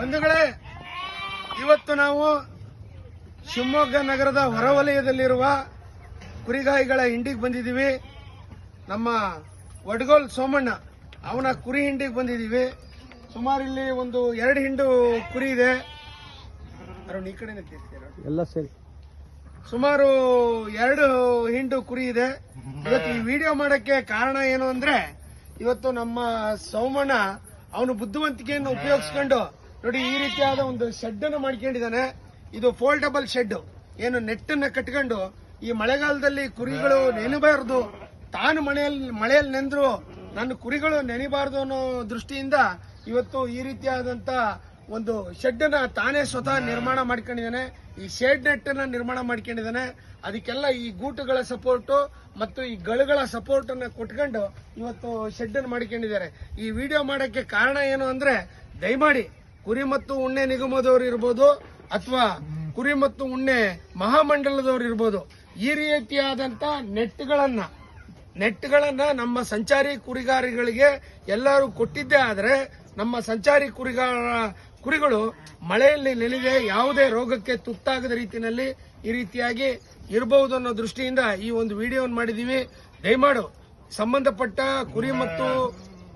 ಬಂಧುಗಳೇ ಇವತ್ತು ನಾವು ಶಿವಮೊಗ್ಗ ನಗರದ ಹೊರವಲಯದಲ್ಲಿರುವ ಕುರಿಗಾಯಿಗಳ ಹಿಂಡಿಗೆ ಬಂದಿದ್ದೀವಿ. ನಮ್ಮ ವಡ್ಗೋಲ್ ಸೋಮಣ್ಣ ಅವನ ಕುರಿ ಹಿಂಡಿಗೆ ಬಂದಿದ್ದೀವಿ. ಸುಮಾರು ಇಲ್ಲಿ ಒಂದು ಎರಡು ಹಿಂಡು ಕುರಿ ಇದೆ. ಅರುಣ್ ಈ ಕಡೆ? ಎಲ್ಲ ಸರಿ. ಸುಮಾರು ಎರಡು ಹಿಂಡು ಕುರಿ ಇದೆ. ಇವತ್ತು ಈ ವಿಡಿಯೋ ಮಾಡೋಕ್ಕೆ ಕಾರಣ ಏನು ಅಂದ್ರೆ ಇವತ್ತು ನಮ್ಮ ಸೋಮಣ್ಣ ಅವನು ಬುದ್ಧಿವಂತಿಕೆಯನ್ನು ಉಪಯೋಗಿಸ್ಕೊಂಡು ನೋಡಿ ಈ ರೀತಿಯಾದ ಒಂದು ಶೆಡ್ ಅನ್ನು ಮಾಡ್ಕೊಂಡಿದ್ದಾನೆ. ಇದು ಫೋಲ್ಡಬಲ್ ಶೆಡ್ ಏನು ನೆಟ್ಟನ್ನ ಕಟ್ಕೊಂಡು ಈ ಮಳೆಗಾಲದಲ್ಲಿ ಕುರಿಗಳು ನೆನಬಾರದು. ತಾನು ಮಳೆಯಲ್ಲಿ ಮಳೆಯಲ್ಲಿ ನೆಂದ್ರು ನನ್ನ ಕುರಿಗಳು ನೆನಿಬಾರದು ಅನ್ನೋ ದೃಷ್ಟಿಯಿಂದ ಇವತ್ತು ಈ ರೀತಿಯಾದಂತ ಒಂದು ಶೆಡ್ ಅನ್ನ ತಾನೇ ಸ್ವತಃ ನಿರ್ಮಾಣ ಮಾಡ್ಕೊಂಡಿದ್ದಾನೆ. ಈ ಶೇಡ್ ನೆಟ್ ಅನ್ನ ನಿರ್ಮಾಣ ಮಾಡ್ಕೊಂಡಿದ್ದಾನೆ. ಅದಕ್ಕೆಲ್ಲ ಈ ಗೂಟುಗಳ ಸಪೋರ್ಟ್ ಮತ್ತು ಈ ಗಳುಗಳ ಸಪೋರ್ಟ್ ಅನ್ನ ಕೊಟ್ಕೊಂಡು ಇವತ್ತು ಶೆಡ್ ಅನ್ನು ಮಾಡ್ಕೊಂಡಿದ್ದಾರೆ. ಈ ವಿಡಿಯೋ ಮಾಡಕ್ಕೆ ಕಾರಣ ಏನು ಅಂದ್ರೆ ದಯಮಾಡಿ ಕುರಿ ಮತ್ತು ಉಣ್ಣೆ ನಿಗಮದವರು ಇರ್ಬೋದು ಅಥವಾ ಕುರಿ ಮತ್ತು ಉಣ್ಣೆ ಮಹಾಮಂಡಲದವರು ಇರ್ಬೋದು. ಈ ರೀತಿಯಾದಂತ ನೆಟ್ಗಳನ್ನ ನೆಟ್ಗಳನ್ನ ನಮ್ಮ ಸಂಚಾರಿ ಕುರಿಗಾರಿಗಳಿಗೆ ಎಲ್ಲರೂ ಕೊಟ್ಟಿದ್ದೇ ಆದ್ರೆ ನಮ್ಮ ಸಂಚಾರಿ ಕುರಿಗಾರ ಕುರಿಗಳು ಮಳೆಯಲ್ಲಿ ನೆನೆದೆ ಯಾವುದೇ ರೋಗಕ್ಕೆ ತುತ್ತಾಗದ ರೀತಿಯಲ್ಲಿ ಈ ರೀತಿಯಾಗಿ ಇರಬಹುದು ಅನ್ನೋ ದೃಷ್ಟಿಯಿಂದ ಈ ಒಂದು ವಿಡಿಯೋವನ್ನು ಮಾಡಿದೀವಿ. ದಯಮಾಡು ಸಂಬಂಧಪಟ್ಟ ಕುರಿ ಮತ್ತು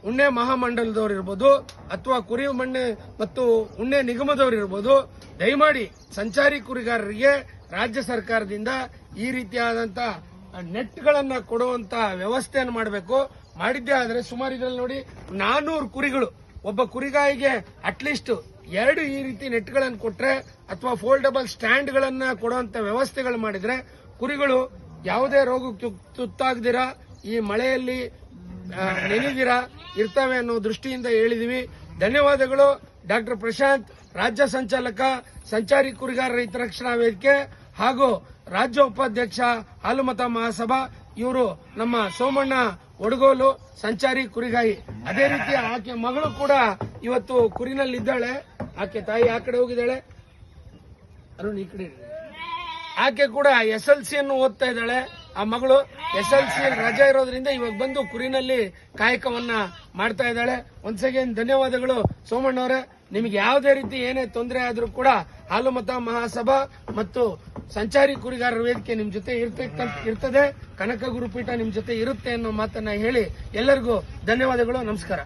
ಉಣ್ಣೆ ಮಹಾಮಂಡಲದವರು ಇರ್ಬೋದು, ಅಥವಾ ಕುರಿ ಮಣ್ಣೆ ಮತ್ತು ಉಣ್ಣೆ ನಿಗಮದವರು ಇರ್ಬೋದು, ದಯಮಾಡಿ ಸಂಚಾರಿ ಕುರಿಗಾರರಿಗೆ ರಾಜ್ಯ ಸರ್ಕಾರದಿಂದ ಈ ರೀತಿಯಾದಂತ ನೆಟ್ಗಳನ್ನ ಕೊಡುವಂತ ವ್ಯವಸ್ಥೆಯನ್ನು ಮಾಡಬೇಕು. ಮಾಡಿದ್ದೇ ಆದರೆ ಸುಮಾರು ಇದರಲ್ಲಿ ನೋಡಿ ನಾನೂರು ಕುರಿಗಳು. ಒಬ್ಬ ಕುರಿಗಾಯಿಗೆ ಅಟ್ಲೀಸ್ಟ್ ಎರಡು ಈ ರೀತಿ ನೆಟ್ಗಳನ್ನು ಕೊಟ್ರೆ ಅಥವಾ ಫೋಲ್ಡಬಲ್ ಸ್ಟ್ಯಾಂಡ್ಗಳನ್ನ ಕೊಡುವಂತ ವ್ಯವಸ್ಥೆಗಳು ಮಾಡಿದ್ರೆ ಕುರಿಗಳು ಯಾವುದೇ ರೋಗಕ್ಕೆ ತುತ್ತಾಗದಿರ, ಈ ಮಳೆಯಲ್ಲಿ ನೆನೆದಿರಾ ಇರ್ತವೆ ಅನ್ನೋ ದೃಷ್ಟಿಯಿಂದ ಹೇಳಿದೀವಿ. ಧನ್ಯವಾದಗಳು. ಡಾಕ್ಟರ್ ಪ್ರಶಾಂತ್, ರಾಜ್ಯ ಸಂಚಾಲಕ, ಸಂಚಾರಿ ಕುರಿಗಾರ ರೈತ ರಕ್ಷಣಾ ವೇದಿಕೆ ಹಾಗೂ ರಾಜ್ಯ ಉಪಾಧ್ಯಕ್ಷ, ಹಾಲುಮತ ಮಹಾಸಭಾ, ಇವರು ನಮ್ಮ ಸೋಮಣ್ಣ ಒಡಗೋಲು, ಸಂಚಾರಿ ಕುರಿಗಾಯಿ. ಅದೇ ರೀತಿ ಆಕೆ ಮಗಳು ಕೂಡ ಇವತ್ತು ಕುರಿನಲ್ಲಿದ್ದಾಳೆ. ಆಕೆ ತಾಯಿ ಆ ಕಡೆ ಹೋಗಿದ್ದಾಳೆ. ಅರುಣ್, ಈ ಕಡೆ ಆಕೆ ಕೂಡ ಎಸ್ ಎಲ್ ಸಿ ಅನ್ನು ಓದ್ತಾ ಇದ್ದಾಳೆ, ಆ ಮಗಳು. ಎಸ್ ಎಲ್ ಸಿ ರಜಾ ಇರೋದ್ರಿಂದ ಇವಾಗ ಬಂದು ಕುರಿನಲ್ಲಿ ಕಾಯಕವನ್ನ ಮಾಡ್ತಾ ಇದ್ದಾಳೆ. ಒನ್ಸ್ ಅಗೇನ್ ಧನ್ಯವಾದಗಳು ಸೋಮಣ್ಣವರೇ. ನಿಮಗೆ ಯಾವುದೇ ರೀತಿ ಏನೇ ತೊಂದರೆ ಆದರೂ ಕೂಡ ಹಾಲುಮತ ಮಹಾಸಭಾ ಮತ್ತು ಸಂಚಾರಿ ಕುರಿಗಾರರ ವೇದಿಕೆ ನಿಮ್ ಜೊತೆ ಇರ್ತದೆ. ಕನಕ ಗುರುಪೀಠ ನಿಮ್ ಜೊತೆ ಇರುತ್ತೆ ಅನ್ನೋ ಮಾತನ್ನ ಹೇಳಿ ಎಲ್ಲರಿಗೂ ಧನ್ಯವಾದಗಳು, ನಮಸ್ಕಾರ.